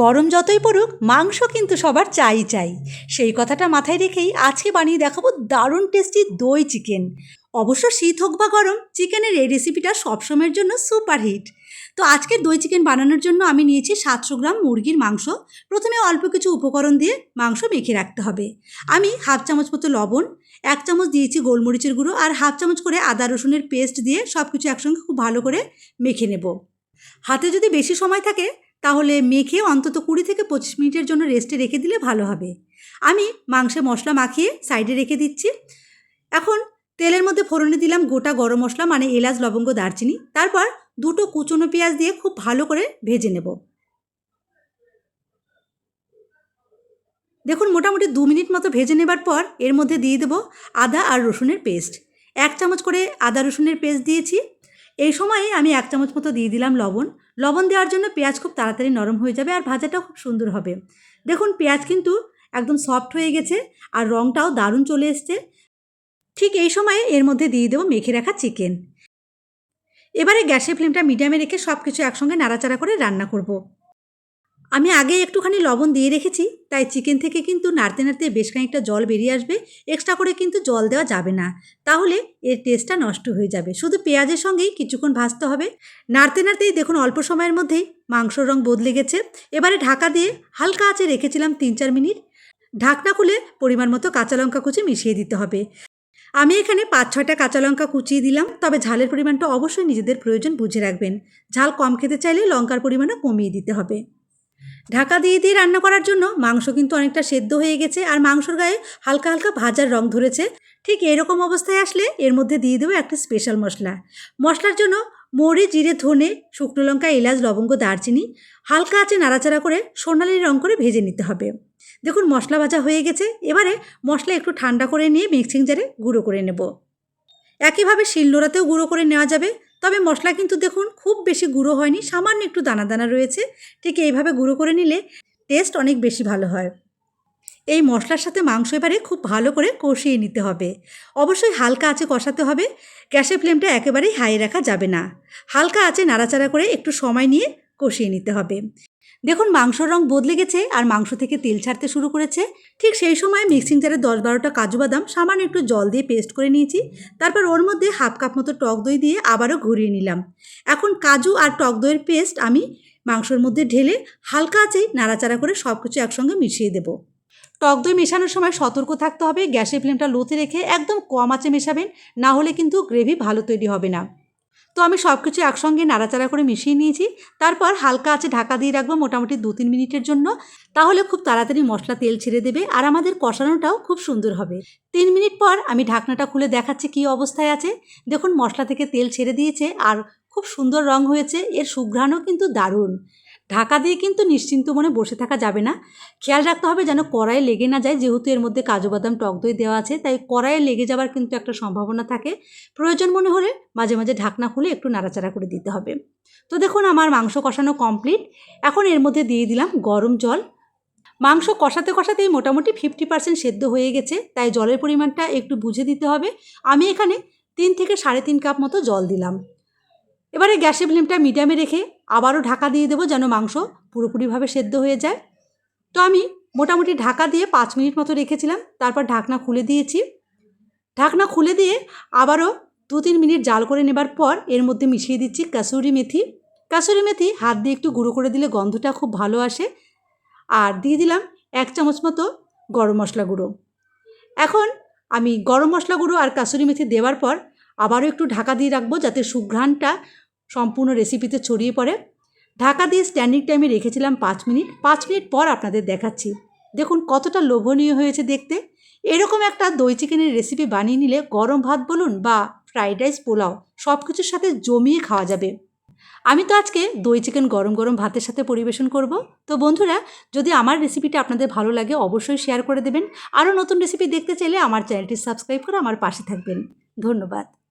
গরম যতই পড়ুক, মাংস কিন্তু সবার চাই চাই। সেই কথাটা মাথায় রেখেই আজকে বানিয়ে দেখাবো দারুণ টেস্টি দই চিকেন অবশ্য শীত হোক বা গরম চিকেনের এই রেসিপিটা সবসময়ের জন্য সুপার হিট তো আজকের দই চিকেন বানানোর জন্য আমি নিয়েছি সাতশো গ্রাম মুরগির মাংস। প্রথমে অল্প কিছু উপকরণ দিয়ে মাংস মেখে রাখতে হবে। আমি হাফ চামচ মতো লবণ, এক চামচ দিয়েছি গোলমরিচের গুঁড়ো আর হাফ চামচ করে আদা রসুনের পেস্ট দিয়ে সব কিছু একসঙ্গে খুব ভালো করে মেখে নেব। হাতে যদি বেশি সময় থাকে তাহলে মেখে অন্তত কুড়ি থেকে পঁচিশ মিনিটের জন্য রেস্টে রেখে দিলে ভালো হবে। আমি মাংসে মশলা মাখিয়ে সাইডে রেখে দিচ্ছি। এখন তেলের মধ্যে ফোড়নে দিলাম গোটা গরম মশলা মানে এলাচ, লবঙ্গ, দারচিনি। তারপর দুটো কুচনো পেঁয়াজ দিয়ে খুব ভালো করে ভেজে নেব। দেখুন, মোটামুটি দু মিনিট মতো ভেজে নেবার পর এর মধ্যে দিয়ে দেবো আদা আর রসুনের পেস্ট। এক চামচ করে আদা রসুনের পেস্ট দিয়েছি। এই সময়ে আমি এক চামচ মতো দিয়ে দিলাম লবণ। লবণ দেওয়ার জন্য পেঁয়াজ খুব তাড়াতাড়ি নরম হয়ে যাবে আর ভাজাটাও খুব সুন্দর হবে। দেখুন, পেঁয়াজ কিন্তু একদম সফট হয়ে গেছে আর রঙটাও দারুণ চলে এসছে। ঠিক এই সময়ে এর মধ্যে দিয়ে দেবো মেখে রাখা চিকেন। এবারে গ্যাসের ফ্লেমটা মিডিয়ামে রেখে সব কিছু একসঙ্গে নাড়াচাড়া করে রান্না করব। আমি আগে একটুখানি লবণ দিয়ে রেখেছি, তাই চিকেন থেকে কিন্তু নাড়তে নাড়তে বেশ খানিকটা জল বেরিয়ে আসবে, এক্সট্রা করে কিন্তু জল দেওয়া যাবে না। তাহলে এর টেস্টটা নষ্ট হয়ে যাবে। শুধু পেঁয়াজের সঙ্গেই কিছুক্ষণ ভাজতে হবে। নাড়তে নাড়তেই দেখুন অল্প সময়ের মধ্যেই মাংসর রং বদলে গেছে। এবারে ঢাকা দিয়ে হালকা আঁচে রেখেছিলাম তিন চার মিনিট। ঢাকনা খুলে পরিমাণ মতো কাঁচা লঙ্কা কুচি মিশিয়ে দিতে হবে। আমি এখানে পাঁচ ছয়টা কাঁচা লঙ্কা কুচিয়ে দিলাম, তবে ঝালের পরিমাণটা অবশ্যই নিজেদের প্রয়োজন, বুঝে রাখবেন। ঝাল কম খেতে চাইলে লঙ্কার পরিমাণও কমিয়ে দিতে হবে। ঢাকা দিয়ে দিয়ে রান্না করার জন্য মাংস কিন্তু অনেকটা সেদ্ধ হয়ে গেছে আর মাংসর গায়ে হালকা হালকা ভাজার রং ধরেছে। ঠিক এরকম অবস্থায় আসলে এর মধ্যে দিয়ে দেবো একটা স্পেশাল মশলা। মশলার জন্য মৌরি জিরে, ধনে, শুকনো লঙ্কা, এলাচ, লবঙ্গ, দারচিনি হালকা আছে নাড়াচাড়া করে সোনালি রং করে ভেজে নিতে হবে। দেখুন মশলা ভাজা হয়ে গেছে। এবারে মশলা একটু ঠান্ডা করে নিয়ে মিক্সিং জারে গুঁড়ো করে নেব। একইভাবে শিলনোড়াতেও গুঁড়ো করে নেওয়া যাবে। তবে মশলা কিন্তু দেখুন খুব বেশি গুঁড়ো হয়নি, সামান্য একটু দানা দানা রয়েছে। ঠিক এইভাবে গুঁড়ো করে নিলে টেস্ট অনেক বেশি ভালো হয়। এই মশলার সাথে মাংস এবারে খুব ভালো করে কষিয়ে নিতে হবে। অবশ্যই হালকা আঁচে কষাতে হবে, গ্যাসের ফ্লেমটা একেবারেই হাই রাখা যাবে না। হালকা আছে নাড়াচাড়া করে একটু সময় নিয়ে কষিয়ে নিতে হবে। দেখুন, মাংসর রং বদলে গেছে আর মাংস থেকে তেল ছাড়তে শুরু করেছে। ঠিক সেই সময় মিক্সিং জারে দশ বারোটা কাজু বাদাম সামান্য একটু জল দিয়ে পেস্ট করে নিয়েছি। তারপর ওর মধ্যে হাফ কাপ মতো টক দই দিয়ে আবারও ঘুরিয়ে নিলাম। এখন কাজু আর টক দইয়ের পেস্ট আমি মাংসর মধ্যে ঢেলে হালকা আঁচেই নাড়াচাড়া করে সব কিছু একসঙ্গে মিশিয়ে দেবো। টক দই মেশানোর সময় সতর্ক থাকতে হবে, গ্যাসের ফ্লেমটা লোতে রেখে একদম কম আঁচে মেশাবেন, না হলে কিন্তু গ্রেভি ভালো তৈরি হবে না। তো আমি সব কিছু একসঙ্গে নাড়াচাড়া করে মিশিয়ে নিয়েছি। তারপর হালকা আছে ঢাকা দিয়ে রাখব মোটামুটি দু তিন মিনিটের জন্য। তাহলে খুব তাড়াতাড়ি মশলা তেল ছেড়ে দেবে আর আমাদের কষানোটাও খুব সুন্দর হবে। তিন মিনিট পর আমি ঢাকনাটা খুলে দেখাচ্ছি কী অবস্থায় আছে। দেখুন মশলা থেকে তেল ছেড়ে দিয়েছে আর খুব সুন্দর রং হয়েছে। এর সুঘ্রাণও কিন্তু দারুণ। ঢাকা দিয়ে কিন্তু নিশ্চিন্ত মনে বসে থাকা যাবে না। খেয়াল রাখতে হবে যেন কড়াইয়ে লেগে না যায়, যেহেতু এর মধ্যে কাজু বাদাম, টক দই দেওয়া আছে, তাই কড়াইয়ে লেগে যাওয়ার কিন্তু একটা সম্ভাবনা থাকে। প্রয়োজন মনে হলে মাঝে মাঝে ঢাকনা খুলে একটু নাড়াচাড়া করে দিতে হবে। তো দেখুন, আমার মাংস কষানো কমপ্লিট এখন এর মধ্যে দিয়ে দিলাম গরম জল। মাংস কষাতে কষাতেই মোটামুটি ফিফটি পার্সেন্ট সেদ্ধ হয়ে গেছে, তাই জলের পরিমাণটা একটু বুঝে দিতে হবে। আমি এখানে তিন থেকে সাড়ে তিন কাপ মতো জল দিলাম। এবারে গ্যাসের ফ্লেমটা মিডিয়ামে রেখে আবারও ঢাকা দিয়ে দেবো যেন মাংস পুরোপুরিভাবে সেদ্ধ হয়ে যায়। তো আমি মোটামুটি ঢাকা দিয়ে পাঁচ মিনিট মতো রেখেছিলাম, তারপর ঢাকনা খুলে দিয়েছি। ঢাকনা খুলে দিয়ে আবারও দু তিন মিনিট জাল করে নেবার পর এর মধ্যে মিশিয়ে দিচ্ছি কাসুরি মেথি। কাসুরি মেথি হাত দিয়ে একটু গুঁড়ো করে দিলে গন্ধটা খুব ভালো আসে। আর দিয়ে দিলাম এক চামচ মতো গরম মশলা গুঁড়ো। এখন আমি গরম মশলা গুঁড়ো আর কাসুরি মেথি দেওয়ার পর আবারও একটু ঢাকা দিয়ে রাখব যাতে সুঘ্রাণটা সম্পূর্ণ রেসিপিতে ছড়িয়ে পড়ে। ঢাকা দিয়ে স্ট্যান্ডিং টাইমে রেখেছিলাম পাঁচ মিনিট। পাঁচ মিনিট পর আপনাদের দেখাচ্ছি। দেখুন কতটা লোভনীয় হয়েছে দেখতে। এরকম একটা দই চিকেনের রেসিপি বানিয়ে নিলে গরম ভাত বলুন বা ফ্রাইড রাইস পোলাও সব কিছুর সাথে জমিয়ে খাওয়া যাবে। আমি তো আজকে দই চিকেন গরম গরম ভাতের সাথে পরিবেশন করব। তো বন্ধুরা, যদি আমার রেসিপিটা আপনাদের ভালো লাগে অবশ্যই শেয়ার করে দেবেন। আরও নতুন রেসিপি দেখতে চাইলে আমার চ্যানেলটি সাবস্ক্রাইব করে আমার পাশে থাকবেন। ধন্যবাদ।